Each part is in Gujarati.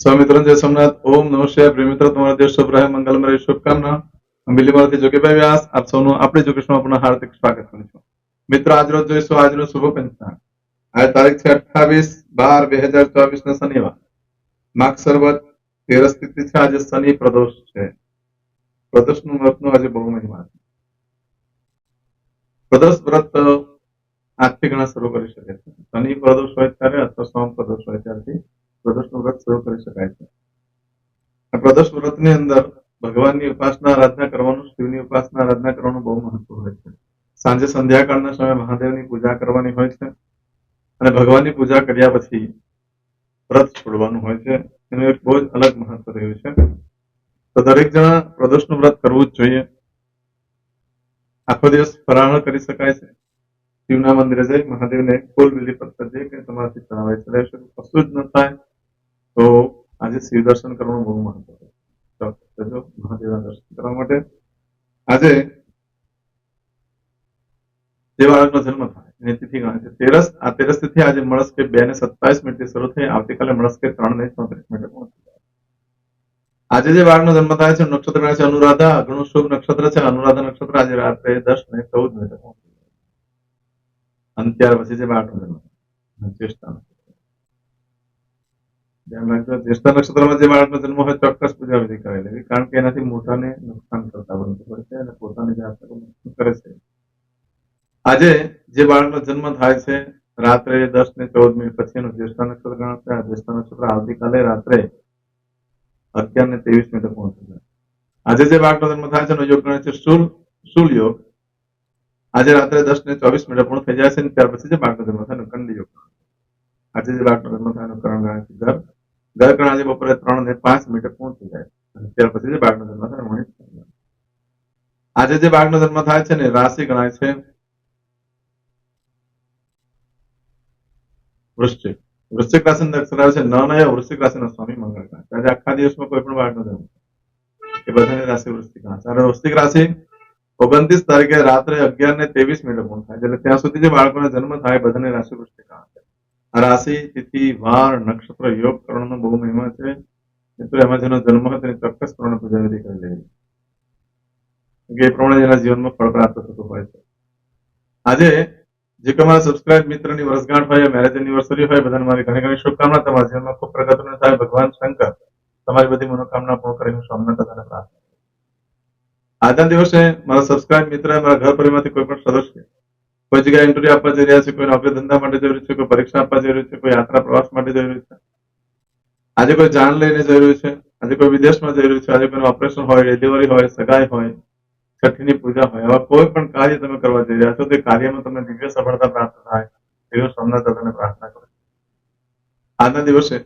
સ્વામિત્ર જય સોમનાથ, ઓમ નમઃ શિવાય. પ્રિય મિત્રો, તમારા દેશ શુભ રહે મંગલમય રહે શુભકામના. હું બિલીમાંથી જોગીભાઈ વ્યાસ. આપ સૌનું આપણે જોગેશમાં પુનઃ હાર્દિક સ્વાગત કરું છું. મિત્રો આજ રોજ જોઈશું આજનું શુભ પંચાંગ. આજ તારીખ છે અઠ્ઠાવીસ બાર બે હજાર ચોવીસ ના શનિવાર. માગ સર્વત તેર સ્થિતિ છે. આજે શનિ પ્રદોષ છે. પ્રદોષનું વ્રતનું આજે બહુ મહિમા છે. પ્રદોષ વ્રત આજથી ઘણા શરૂ કરી શકે છે. શનિ પ્રદોષ હોય ત્યારે અથવા સોમ પ્રદોષ હોય ત્યારથી પ્રદોષનું વ્રત શરૂ કરી શકાય છે. આ પ્રદોષ વ્રતની અંદર ભગવાનની ઉપાસના, આરાધના કરવાનું, શિવની ઉપાસના, આરાધના કરવાનું બહુ મહત્વ હોય છે. સાંજે સંધ્યાકાળના સમયે મહાદેવની પૂજા કરવાની હોય છે અને ભગવાનની પૂજા કર્યા પછી વ્રત છોડવાનું હોય છે. એનું એક બહુ જ અલગ મહત્વ રહ્યું છે. તો દરેક જણા પ્રદોષનું વ્રત કરવું જ જોઈએ. આખો દિવસ ફરાહણ કરી શકાય છે. શિવના મંદિરે જઈ મહાદેવને ફૂલ બીલીપત્ર જે કે તમારાથી ચડાવે ચડાવી શકો કશું જ ન થાય. તો આજે શિવ દર્શન કરવાનું બહુ મહત્વ મહાદેવના દર્શન કરવા માટે આજે જે બાળકનો જન્મ થાય, એની તિથિ ગણાય છે. તેરસ, આ તેરસ તિથિ આજે મળસ કે બે ને સત્તાવીસ મિનિટથી શરૂ થઈ, આવતીકાલે મળસ કે ત્રણ ને ચોત્રીસ મિનિટે પહોંચી જાય. આજે જે બાળકનો જન્મ થાય છે નક્ષત્ર છે અનુરાધા ઘણું શુભ નક્ષત્ર છે, અનુરાધા નક્ષત્ર આજે રાત્રે દસ ને ચૌદ મિનિટે પહોંચી જાય. અને ત્યાર પછી જે બાળકનો જન્મ થાય જ્યેષ્ઠા જ્યેષ્ઠા નક્ષત્રમાં જે બાળકનો જન્મ હોય, ચોક્કસ પૂજા વિધિ કરાવી કારણ કે એનાથી મોટાને નુકસાન કરતા બનતું હોય છે અને પોતાને પણ કરે છે. આજે જે બાળકનો જન્મ થાય છે, રાત્રે દસ ને ચૌદ મિનિટ પછી એનું જ્યેષ્ઠ નક્ષત્ર ગણાશે આ જ્યેષ્ઠ નક્ષત્ર આવતીકાલે રાત્રે અગિયાર ને ત્રેવીસ મિનિટે પહોંચશે આજે જે બાળકનો જન્મ થાય છે, એનો યોગ ગણે છે શુલ શુલ યોગ. આજે રાત્રે દસ ને ચોવીસ મિનિટે પૂર્ણ થઈ જાય છે ત્યાર પછી જે બાળકનો જન્મ થાય એનો કંડી યોગ આજે જે બાળકનો જન્મ થાય એનો કરણ ગણાય છે ઘર ઘર આજે બપોરે ત્રણ ને પાંચ મિનિટે પહોંચી જાય. ત્યાર પછી જે બાળકનો જન્મ થાય મણિ આજે જે બાળકનો જન્મ થાય છે ને, રાશિ ગણાય છે. વૃશ્ચિક. વૃશ્ચિક રાશિ અક્ષર છે ન નય, વૃશ્ચિક રાશિનો સ્વામી મંગળ ગણાય આજે આખા દિવસમાં કોઈ પણ બાળકનો જન્મ. એ બધાની રાશિ વૃશ્ચિક છે. અને વૃશ્ચિક રાશિ ઓગણત્રીસ તારીખે રાત્રે અગિયાર ને ત્રેવીસ મિનિટે પૂર્ણ થાય એટલે ત્યાં સુધી જે બાળકોનો જન્મ થાય બધાની રાશિ વૃશ્ચિક આ રાશિ, તિથિ, વાર, નક્ષત્ર, યોગ કરવાનો બહુ મહિમા છે. મિત્રો, એમાં જેનો જન્મ હતો તેની ચોક્કસ પ્રમાણે પૂજા વિધિ કરી લેવી કે એ પ્રમાણે એના જીવનમાં ફળ પ્રાપ્ત થતું હોય છે. આજે જે તમારા સબસ્ક્રાઇબ મિત્રની વર્ષગાંઠ હોય મેરેજ એનિવર્સરી હોય, બધાને મારી ઘણી ઘણી શુભકામના. તમારા જીવનમાં ખૂબ પ્રગતિનું થાય. ભગવાન શંકર, તમારી બધી મનોકામના પૂર્ણ કરી હું સોમનાથ દાદાને પ્રાર્થના આજના દિવસે મારા સબસ્ક્રાઇબ મિત્ર મારા ઘર પરિવારમાંથી કોઈ પણ સદસ્ય કોઈ જગ્યાએ ઇન્ટરવ્યુ આપવા જઈ રહ્યા છે, કોઈ નોકરી ધંધા માટે જઈ રહ્યું છે, કોઈ પરીક્ષા આપવા જઈ રહ્યું છે, કોઈ યાત્રા પ્રવાસ માટે જઈ રહ્યું છે? આજે કોઈ જાણ લઈને જઈ રહ્યું છે? આજે કોઈ વિદેશમાં જઈ રહ્યું છે? આજે કોઈનું ઓપરેશન હોય ડિલિવરી હોય, સગાઈ હોય, છઠ્ઠીની પૂજા હોય એવા કોઈ પણ કાર્ય તમે કરવા જઈ રહ્યા છો, તે કાર્યમાં તમને દિવ્ય સફળતા પ્રાપ્ત થાય એવી સોમનાથ દાદાને પ્રાર્થના કરું. આજના દિવસે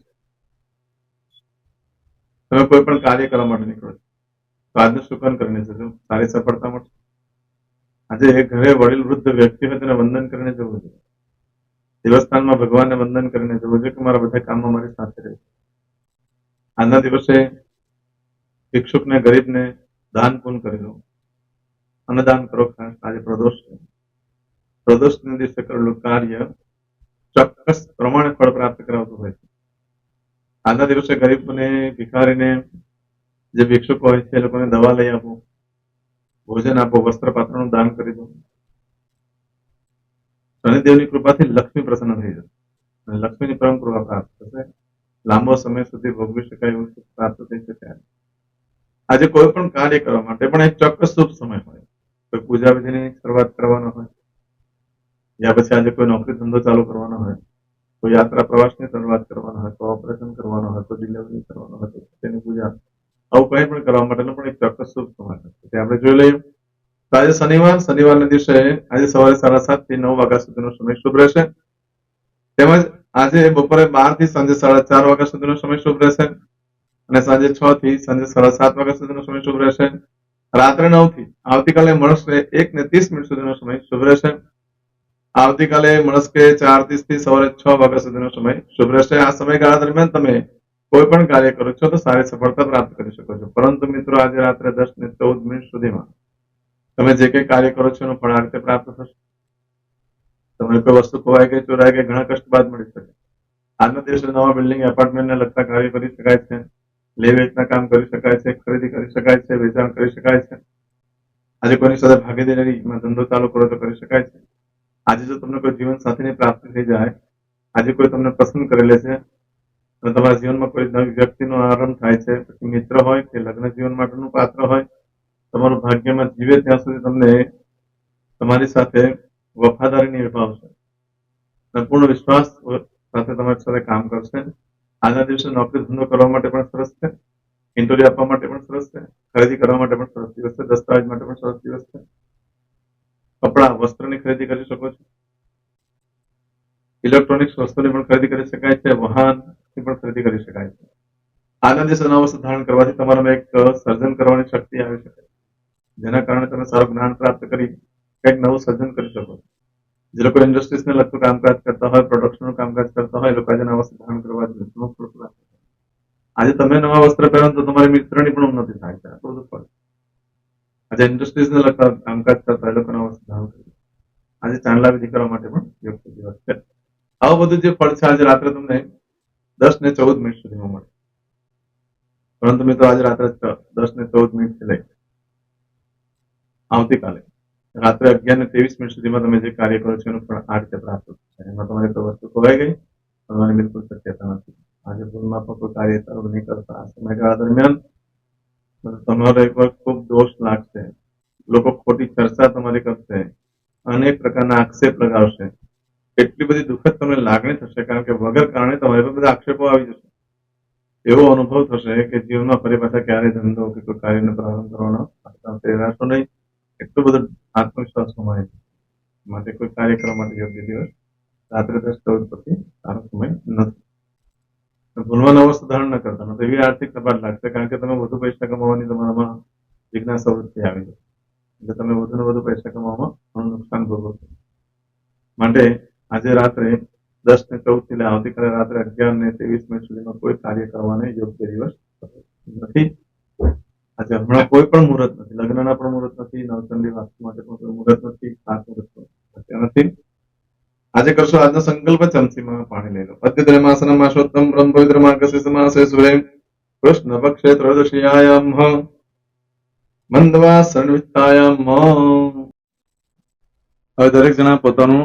તમે કોઈ પણ કાર્ય કરવા માટે નીકળો તો આજનું શુકન કરીને જજો. સારી સફળતા મળશે. આજે ઘરે વડીલ વૃદ્ધ વ્યક્તિ હોય તેને વંદન કરીને જવું જોઈએ. દેવસ્થાનમાં ભગવાનને વંદન કરીને જવું જોઈએ કે મારા બધા કામમાં મારી સાથે રહે. આજના દિવસે ભિક્ષુકને, ગરીબને દાન પૂન કરી દો અન્નદાન કરો ખાસ. આજે પ્રદોષ છે. પ્રદોષના દિવસે કરેલું કાર્ય ચોક્કસ પ્રમાણે ફળ પ્રાપ્ત કરાવતું હોય છે. આજના દિવસે ગરીબને ભિખારીને જે ભિક્ષુક હોય છે, એ લોકોને દવા લઈ આપો. ભોજન આપો વસ્ત્ર પાત્રનું દાન કરી દો. શનિદેવની કૃપાથી લક્ષ્મી પ્રસન્ન થઈ જશે. અને લક્ષ્મીની પરમ કૃપા પ્રાપ્ત થશે. લાંબો સમય સુધી ભોગવી શકાય એવું સુખ પ્રાપ્ત થઈ શકે આજે કોઈ પણ કાર્ય કરવા માટે પણ એક ચોક્કસ શુભ સમય હોય. કોઈ પૂજા વિધિની શરૂઆત કરવાનો હોય. યા પછી આજે કોઈ નોકરી ધંધો ચાલુ કરવાનો હોય. કોઈ યાત્રા પ્રવાસની શરૂઆત કરવાનો હોય, કોઈ ઓપરેશન કરવાનો હોય, કોઈ ડિલિવરી કરવાનો હોય તેની પૂજા આવું કંઈ પણ કરવા માટેનો પણ એક ચોક્કસ શુભ આપણે જોઈ લઈએ. તો આજે શનિવાર, શનિવારના દિવસે આજે સવારે સાડા સાતથી નવ વાગ્યા સુધીનો સમય શુભ રહેશે. તેમજ આજે બપોરે બારથી સાંજે સાડા ચાર વાગ્યા સુધીનો સમય શુભ રહેશે. અને સાંજે છ થી સાંજે સાડા સાત વાગ્યા સુધીનો સમય શુભ રહેશે. રાત્રે નવથી આવતીકાલે મળશે એક ને ત્રીસ મિનિટ સુધીનો સમય શુભ રહેશે. આવતીકાલે મળશે ચાર ત્રીસથી સવારે છ વાગ્યા સુધીનો સમય શુભ રહેશે. આ સમયગાળા દરમિયાન તમે કોઈ પણ કાર્ય કરો છો તો સારી સફળતા પ્રાપ્ત કરી શકો છો. પરંતુ મિત્રો આજે રાત્રે દસ ને ચૌદ મિનિટ સુધીમાં તમે જે કંઈ કાર્ય કરો છો એનું ફળ આ રીતે પ્રાપ્ત થશે. તમને કોઈ વસ્તુ ખોવાઈ ગઈ, ચોરાઈ ગઈ, ઘણા કષ્ટ બાદ મળી શકે. આજના દિવસે નવા બિલ્ડિંગ, એપાર્ટમેન્ટને લગતા કાર્ય કરી શકાય છે. લે વેચના કામ કરી શકાય છે, ખરીદી કરી શકાય છે, વેચાણ કરી શકાય છે. આજે કોઈની સાથે ભાગીદારીમાં ધંધો ચાલુ કરો તો કરી શકાય છે. આજે જો તમને કોઈ જીવન સાથીની પ્રાપ્તિ થઈ જાય, આજે કોઈ તમને પસંદ કરી લે છે અને તમારા જીવનમાં કોઈ નવી વ્યક્તિનો આરંભ થાય છે, પછી મિત્ર હોય કે લગ્ન જીવન માટેનું પાત્ર હોય, તમારું ભાગ્યમાં જીવે ત્યાં સુધી તમને તમારી સાથે વફાદારી નિભાવશે અને પૂર્ણ વિશ્વાસ સાથે તમારી સાથે કામ કરશે. આજના દિવસે નોકરી ધંધો કરવા માટે પણ સરસ છે. ઇન્ટરવ્યુ આપવા માટે પણ સરસ છે. ખરીદી કરવા માટે પણ સરસ દિવસ છે. દસ્તાવેજ માટે પણ સરસ દિવસ છે. કપડા, વસ્ત્રની ખરીદી કરી શકો છો. ઇલેક્ટ્રોનિક્સ વસ્તુની પણ ખરીદી કરી શકાય છે. વાહનની પણ ખરીદી કરી શકાય છે. આજના સનાવસ્થ ધારણ કરવાથી તમારામાં એક સર્જન કરવાની શક્તિ આવી શકે. જેના કારણે તમે સારું જ્ઞાન પ્રાપ્ત કરી કંઈક નવું સર્જન કરી શકો જે લોકો ઇન્ડસ્ટ્રીઝને લગતું કામકાજ કરતા હોય, પ્રોડક્શનનું કામકાજ કરતા હોય, એ લોકો આજે નવા વસ્ત્ર ધારણ કરવા. આજે તમે નવા વસ્ત્ર પહેરો તો તમારી મિત્રની પણ ઉન્નતિ થાય છે. આ તો બધું ફળ આજે ઇન્ડસ્ટ્રીઝને લગતા કામકાજ કરતા એ લોકો નવા વસ્ત્ર ધારણ કરે આજે ચાંદલા વિધિ કરવા માટે પણ યોગ્ય દિવસ છે. આવું બધું જે ફળ છે, આજે રાત્રે તમને દસ ને ચૌદ મિનિટ સુધીમાં મળે પરંતુ મિત્રો આજે રાત્રે દસ ને ચૌદ મિનિટ લઈ આવતીકાલે. રાત્રે અગિયાર ને ત્રેવીસ મિનિટ સુધીમાં તમે જે કાર્ય કરો છો એનું પણ આ રીતે પ્રાપ્ત થશે. એમાં તમારી કોઈ વસ્તુ ખોવાઈ ગઈ? તમારી બિલકુલ શક્યતા નથી. આજે ભૂલમાં પણ કોઈ કાર્ય સારું નહીં કરતા. આ સમયગાળા દરમિયાન તમારો એક વાર ખૂબ દોષ લાગશે. લોકો ખોટી ચર્ચા તમારી કરશે. અનેક પ્રકારના આક્ષેપ લગાવશે. એટલી બધી દુઃખદ તમને લાગણી થશે, કારણ કે વગર કારણે તમારી પર બધા આક્ષેપો આવી જશે. એવો અનુભવ થશે કે જીવનમાં ફરી પાછા ક્યારેય ધંધો કે કોઈ કાર્યનો પ્રારંભ કરવાનો પ્રેરાશો નહીં. એટલો બધો આત્મવિશ્વાસ કમાય છે. માટે કોઈ કાર્ય કરવા માટે યોગ્ય દિવસ રાત્રે દસ ચૌદ પછી સારો સમય નથી. ભૂલવાના અવસ્થા ધારણ ન કરતા. તો એવી આર્થિક સપાટ લાગશે, કારણ કે તમે વધુ પૈસા કમાવાની તમારામાં જિજ્ઞાસા વૃત્તિ આવી જાય એટલે તમે વધુ ને વધુ પૈસા કમાવામાં ઘણું નુકસાન ભોગવશો માટે આજે રાત્રે દસ ને ચૌદથી આવતીકાલે રાત્રે અગિયાર ને ત્રેવીસ મિનિટ સુધીમાં કોઈ કાર્ય કરવાને યોગ્ય દિવસ નથી. આજે હમણાં કોઈ પણ મુહૂર્ત નથી. લગ્નના પણ મુહૂર્ત નથી, નવચંડી વાસ્તુ માટે પણ કોઈ મુહૂર્ત નથી, ખાસ મુહૂર્ત નથી. આજે કરશો આજનો સંકલ્પ ચમચીમાં પાણી લઈ લો અદ્યતરે માસન માસોત્તમ બ્રહ્મ પવિત્ર માર્ગશીર્ષ સમાસે સુરે કૃષ્ણ પક્ષે ત્રયોદશીયાયામ. મંદવા સન્વિતાયામ હવે દરેક જણા પોતાનું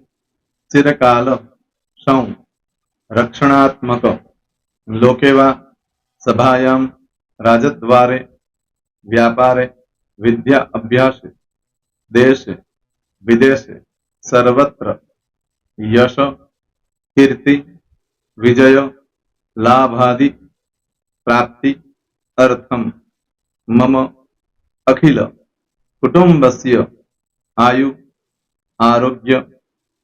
ચિરકાલ સૌ રક્ષણાત્મક લોકેવા સભાયામ રાજદ્વારે વ્યાપારે વિદ્યા અભ્યાસે દેશે વિદેશે સર્વત્ર યશ કીર્તિ વિજય લાભાદિ પ્રાપ્તિ અર્થમ મમ અખિલ કુટુંબસ્ય આયુ આરોગ્ય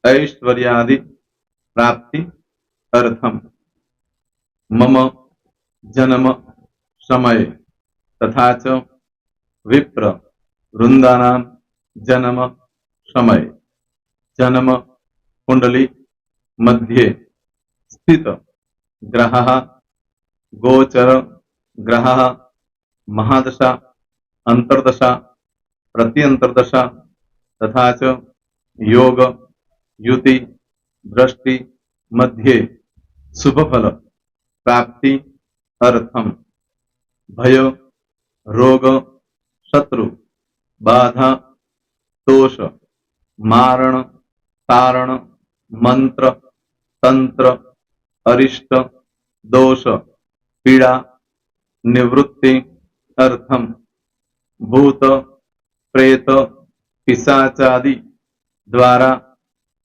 ऐश्वर्यादि प्राप्ति अर्थम मम जन्म समय तथा च विप्र वृंदानां जन्म समय जन्म कुंडली मध्ये स्थित ग्रहः गोचर ग्रहः महादशा अंतर्दशा प्रत्यंतर्दशा तथा च योग युति, दृष्टि, मध्ये शुभ फल प्राप्ति, अर्थम, भय, रोग, शत्रु, बाधा, दोष, मारण, तारण, मंत्र, तंत्र, अरिष्ट, दोष, पीड़ा, निवृत्ति, अर्थम, भूत, प्रेत, पिशाचादि द्वारा